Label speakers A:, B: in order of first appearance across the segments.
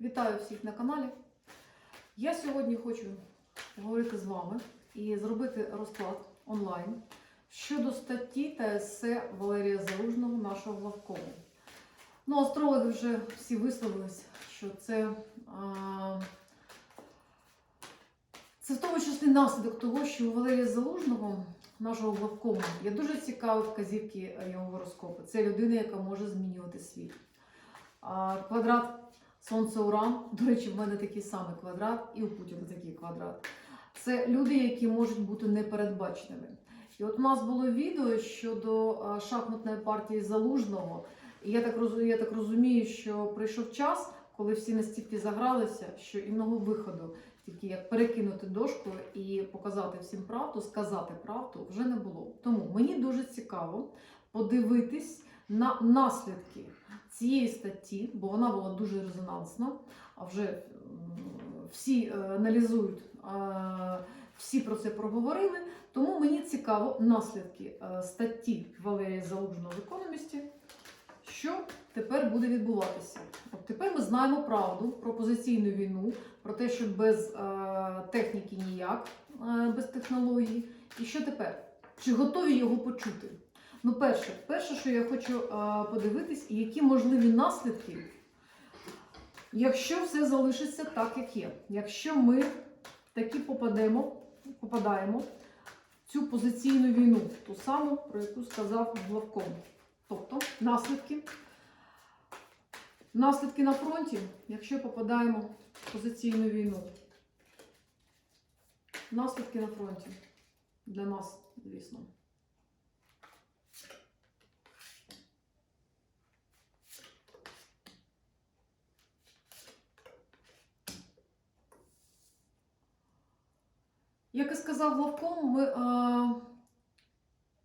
A: Вітаю всіх на каналі. Я сьогодні хочу поговорити з вами і зробити розклад онлайн щодо статті та есе Валерія Залужного, нашого главкому. Ну, астрологи вже всі висловились, що це, а, це в тому числі наслідок того, що у Валерія Залужного, нашого главкому, є дуже цікаві вказівки його гороскопу. Це людина, яка може змінювати світ. А, Квадрат Сонце Уран, до речі, в мене такий самий квадрат, і у Путіна такий квадрат. Це люди, які можуть бути непередбаченими. І от у нас було відео щодо шахматної партії Залужного. І я так розумію, я так розумію, що прийшов час, коли всі настільки загралися, що іного виходу, тільки як перекинути дошку і показати всім правду, сказати правду, вже не було. Тому мені дуже цікаво подивитись на наслідки цієї статті, бо вона була дуже резонансна. А вже всі е, аналізують, е, всі про це проговорили. Тому мені цікаво наслідки е, статті Валерія Залужного в економісті, що тепер буде відбуватися. От тепер ми знаємо правду про позиційну війну, про те, що без техніки ніяк, без технологій. І що тепер? Чи готові його почути? Ну, перше, перше, що я хочу е, подивитись, які можливі наслідки, якщо все залишиться так, як є. Якщо ми таки попадемо, попадаємо в цю позиційну війну, ту саму, про яку сказав Главком. Тобто наслідки. Наслідки на фронті, якщо попадаємо в позиційну війну. Наслідки на фронті. Для нас, звісно. Як і сказав Главком, ми, е,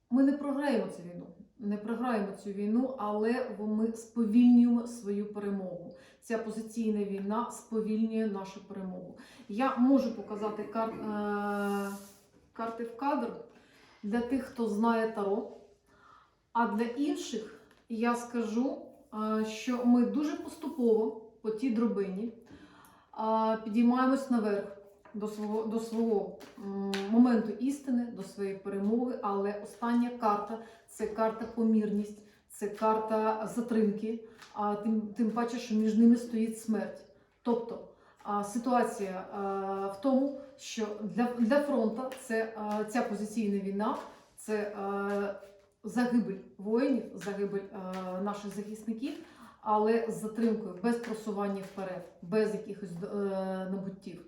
A: ми не програємо цю війну. Не програємо цю війну, але ми сповільнюємо свою перемогу. Ця позиційна війна сповільнює нашу перемогу. Я можу показати кар, е, карти в кадр для тих, хто знає Таро. А для інших я скажу, е, що ми дуже поступово по тій дробині е, підіймаємось наверх до свого, до свого моменту істини, до своєї перемоги. Але остання карта це карта помірність, це карта затримки, а тим, тим паче, що між ними стоїть смерть. Тобто ситуація в тому, що для, для фронту це ця позиційна війна, це загибель воїнів, загибель наших захисників, але з затримкою, без просування вперед, без якихось е, набуттів.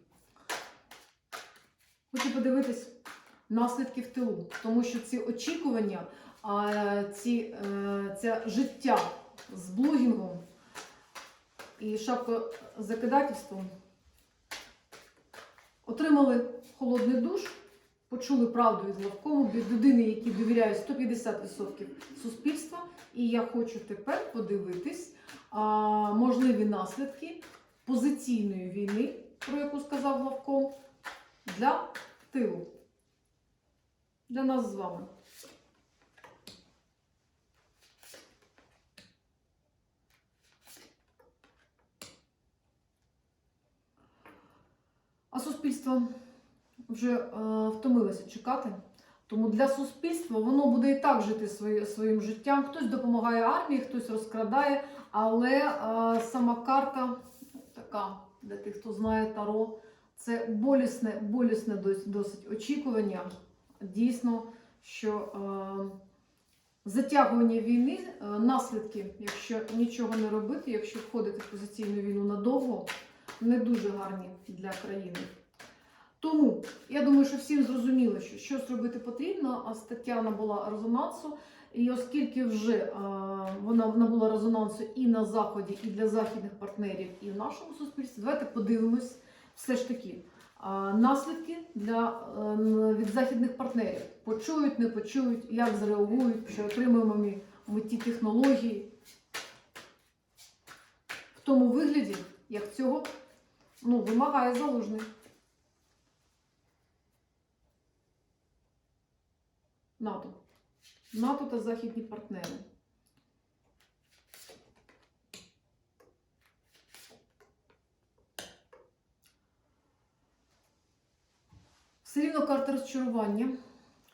A: Хочу подивитись наслідки в тилу, тому що ці очікування, ці, це життя з блогінгом і шапкозакидательством отримали холодний душ, почули правду від главкому, від людини, якій довіряє 150% суспільства. І я хочу тепер подивитись а, можливі наслідки позиційної війни, про яку сказав главком, для тилу. Для нас з вами. А суспільство вже е, втомилося чекати. Тому для суспільства воно буде і так жити своє, своїм життям. Хтось допомагає армії, хтось розкрадає, але е, сама карта така для тих, хто знає Таро, це болісне, болісне досить, очікування. Дійсно, що е, затягування війни, е, наслідки, якщо нічого не робити, якщо входити в позиційну війну надовго, не дуже гарні для країни. Тому я думаю, що всім зрозуміло, що щось робити потрібно, а стаття набула резонансу. І оскільки вже е, вона набула резонансу і на Заході, і для західних партнерів, і в нашому суспільстві, давайте подивимось все ж таки наслідки для, е, від західних партнерів. Почують, не почують, як зреагують, чи отримаємо ми, ми ті технології в тому вигляді, як цього ну, вимагає залужний. НАТО. НАТО та західні партнери. Все рівно карта розчарування,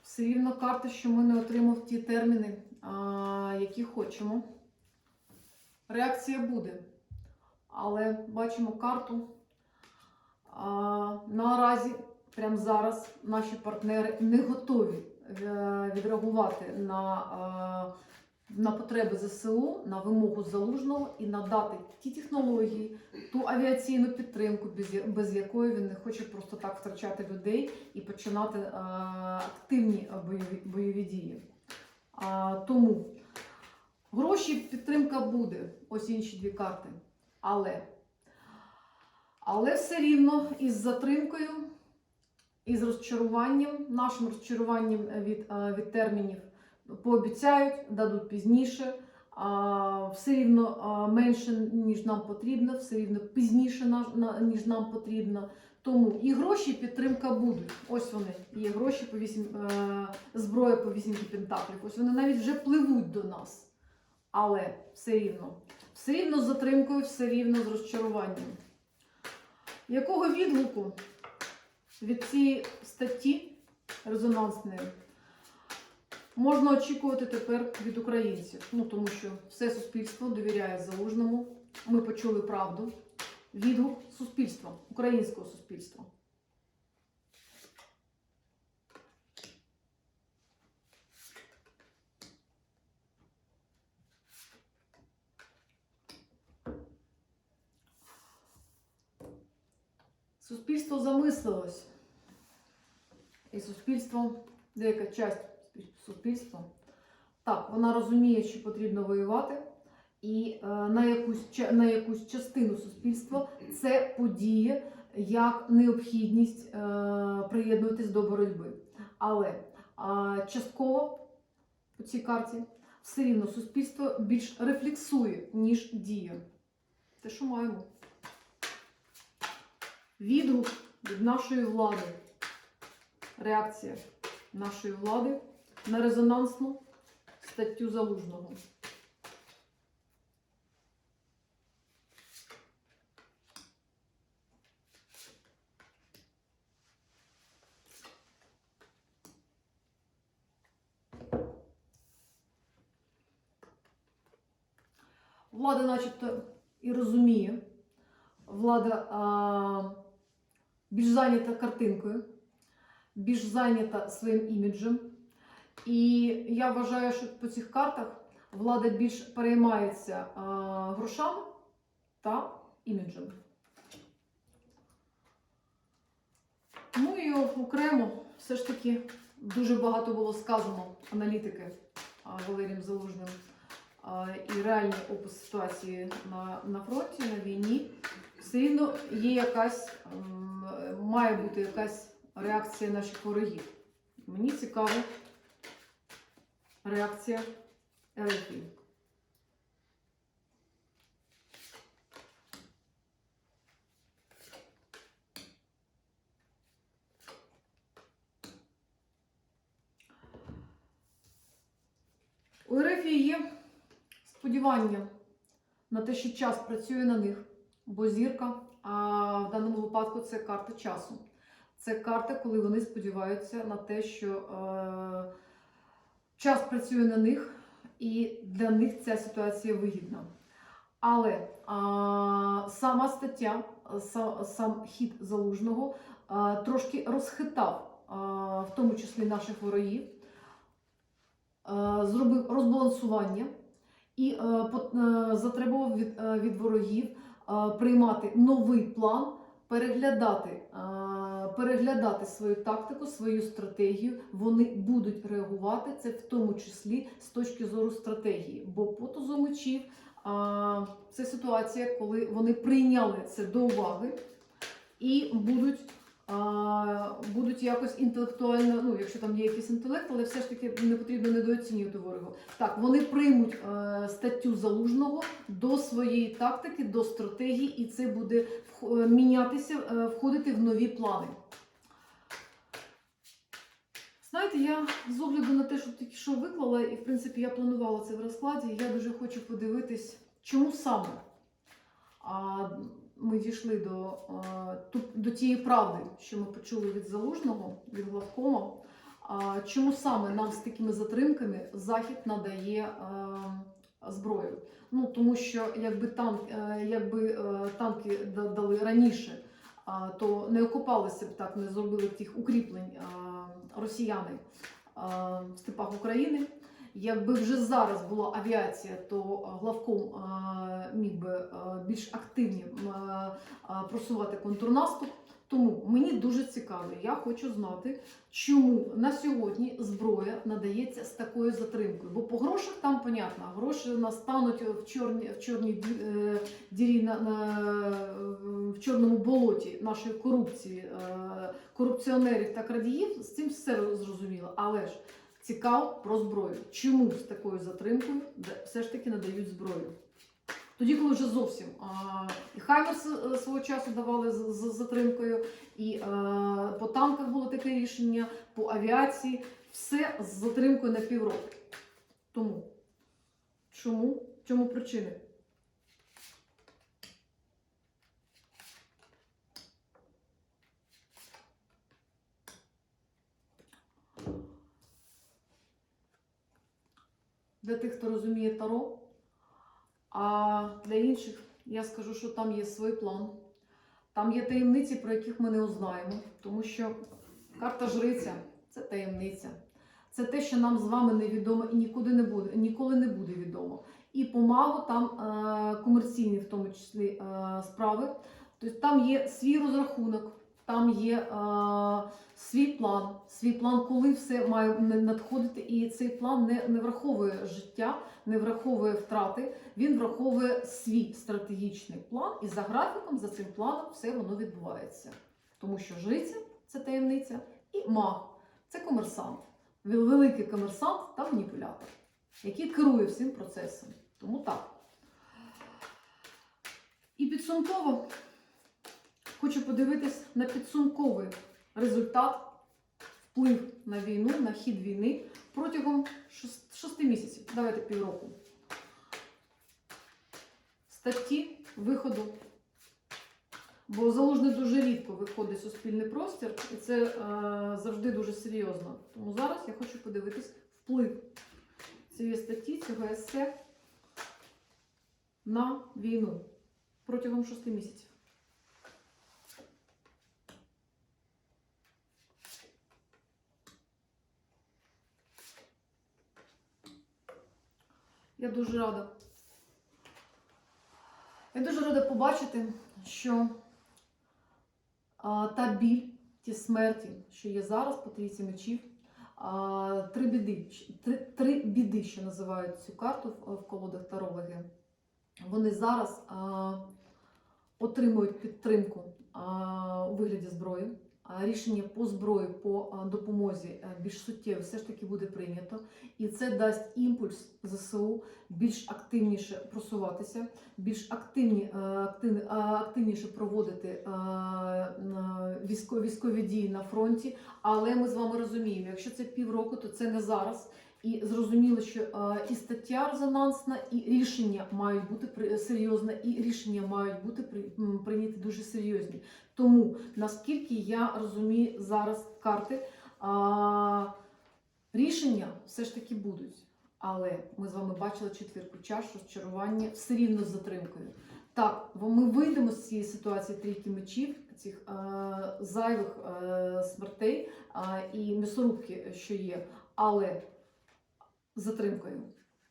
A: все рівно карта, що ми не отримав ті терміни, які хочемо. Реакція буде. Але бачимо карту. Наразі, прямо зараз, наші партнери не готові е, відреагувати на, е, на потреби ЗСУ, на вимогу залужного і надати ті технології, ту авіаційну підтримку, без, якої він не хоче просто так втрачати людей і починати е, активні бойові, бойові дії. А, тому гроші підтримка буде. Ось інші дві карти. Але, але все рівно із затримкою, із розчаруванням, нашим розчаруванням від, від термінів пообіцяють, дадуть пізніше. Все рівно менше, ніж нам потрібно, все рівно пізніше, ніж нам потрібно. Тому і гроші, і підтримка будуть. Ось вони. Є гроші по 8, е, зброя по 8 пентаклів. Ось вони навіть вже пливуть до нас. Але все рівно. Все рівно з затримкою, все рівно з розчаруванням. Якого відгуку від цієї статті резонансної можна очікувати тепер від українців? Ну тому що все суспільство довіряє залужному. Ми почули правду. Відгук суспільства, українського суспільства. Суспільство замислилось. І суспільство, деяка часть суспільства, так, вона розуміє, що потрібно воювати, і е, на, якусь, на якусь частину суспільства це подіє як необхідність е, приєднуватись до боротьби. Але е, частково по цій карті все рівно суспільство більш рефлексує, ніж діє. Те, що маємо відгук від нашої влади, реакція нашої влади на резонансну статтю залужного. Влада, начебто, і розуміє, влада а, більш зайнята картинкою, більш зайнята своїм іміджем. І я вважаю, що по цих картах влада більш переймається а, грошами та іміджем. Ну і окремо, все ж таки, дуже багато було сказано аналітики а, Валерієм Залужним і реальний опис ситуації на, на фронті, на війні. Все рівно є якась, має бути якась реакція наших ворогів. Мені цікаво реакція РФ. У РФ є сподівання на те, що час працює на них, бо зірка, а в даному випадку це карта часу. Це карта, коли вони сподіваються на те, що е, час працює на них, і для них ця ситуація вигідна. Але а, сама стаття, сам, сам хід залужного а, трошки розхитав, а, в тому числі наших ворогів, а, зробив розбалансування і а, а, затребував від, а, від ворогів а, приймати новий план, переглядати, а, переглядати свою тактику, свою стратегію. Вони будуть реагувати це в тому числі з точки зору стратегії. Бо по тузу мечів а, це ситуація, коли вони прийняли це до уваги і будуть. Будуть якось інтелектуально, ну якщо там є якийсь інтелект, але все ж таки не потрібно недооцінювати ворога. Так, вони приймуть е, статтю залужного до своєї тактики, до стратегії, і це буде е, мінятися, е, входити в нові плани. Знаєте, я з огляду на те, що тільки що виклала, і в принципі я планувала це в розкладі, я дуже хочу подивитись, чому саме ми дійшли до, до тієї правди, що ми почули від залужного, від главкома, чому саме нам з такими затримками Захід надає зброю? Ну тому що якби танк, е, якби е, танки дали раніше, то не окупалися б так, не зробили тих укріплень росіяни в степах України. Якби вже зараз була авіація, то главком міг би більш активні просувати контрнаступ. Тому мені дуже цікаво, я хочу знати, чому на сьогодні зброя надається з такою затримкою. Бо по грошах там понятно, гроші у нас стануть в чорній в чорній е, дірі на, на в чорному болоті нашої корупції, е, корупціонерів та крадіїв. З цим все зрозуміло. Але ж цікаво про зброю. Чому з такою затримкою все ж таки надають зброю? Тоді, коли вже зовсім а, і Хаймерс е, свого часу давали з, з затримкою, і е, по танках було таке рішення, по авіації, все з затримкою на півроку. Тому чому? Чому причини? Для тих, хто розуміє Таро, а для інших я скажу, що там є свій план. Там є таємниці, про яких ми не узнаємо, тому що карта жриця це таємниця. Це те, що нам з вами невідомо і нікуди не буде, ніколи не буде відомо. І по магу там е, комерційні, в тому числі, е, справи. Тобто там є свій розрахунок, там є е, свій план, свій план, коли все має надходити, і цей план не, не враховує життя, не враховує втрати, він враховує свій стратегічний план, і за графіком, за цим планом, все воно відбувається. Тому що жриця це таємниця, і маг це комерсант, великий комерсант та маніпулятор, який керує всім процесом. Тому так. І підсумково хочу подивитись на підсумковий результат, вплив на війну, на хід війни протягом шести, шести місяців. Давайте півроку. Статті виходу. Бо залужний дуже рідко виходить суспільний простір, і це е, завжди дуже серйозно. Тому зараз я хочу подивитись вплив цієї статті, цього есе на війну протягом шести місяців. Я дуже рада. Я дуже рада побачити, що а, та біль, ті смерті, що є зараз по трійці мечів, а, три біди, три, три біди, що називають цю карту в, в колодах Тарологи, вони зараз а, отримують підтримку а, у вигляді зброї. А, Рішення по зброї, по допомозі е, більш суттєво все ж таки буде прийнято, і це дасть імпульс ЗСУ більш активніше просуватися, більш активні, е, активні, е, активніше проводити е, військові дії на фронті. Але ми з вами розуміємо, якщо це півроку, то це не зараз. І зрозуміло, що е, і стаття резонансна, і рішення мають бути при- серйозне, і рішення мають бути при- прийняті дуже серйозні. Тому наскільки я розумію зараз карти, а, рішення все ж таки будуть. Але ми з вами бачили четвірку чаш, розчарування все рівно з затримкою. Так, ми вийдемо з цієї ситуації трійки мечів, цих е, зайвих е, смертей е, і м'ясорубки, що є, але затримкою.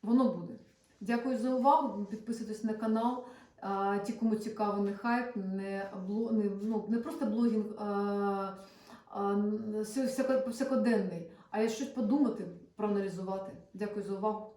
A: Воно буде. Дякую за увагу. Підписуйтесь на канал. Ті, кому цікаво, не хайп, не, бло, не, ну, не просто блогінг а, а, всякоденний, а я щось подумати, проаналізувати. Дякую за увагу.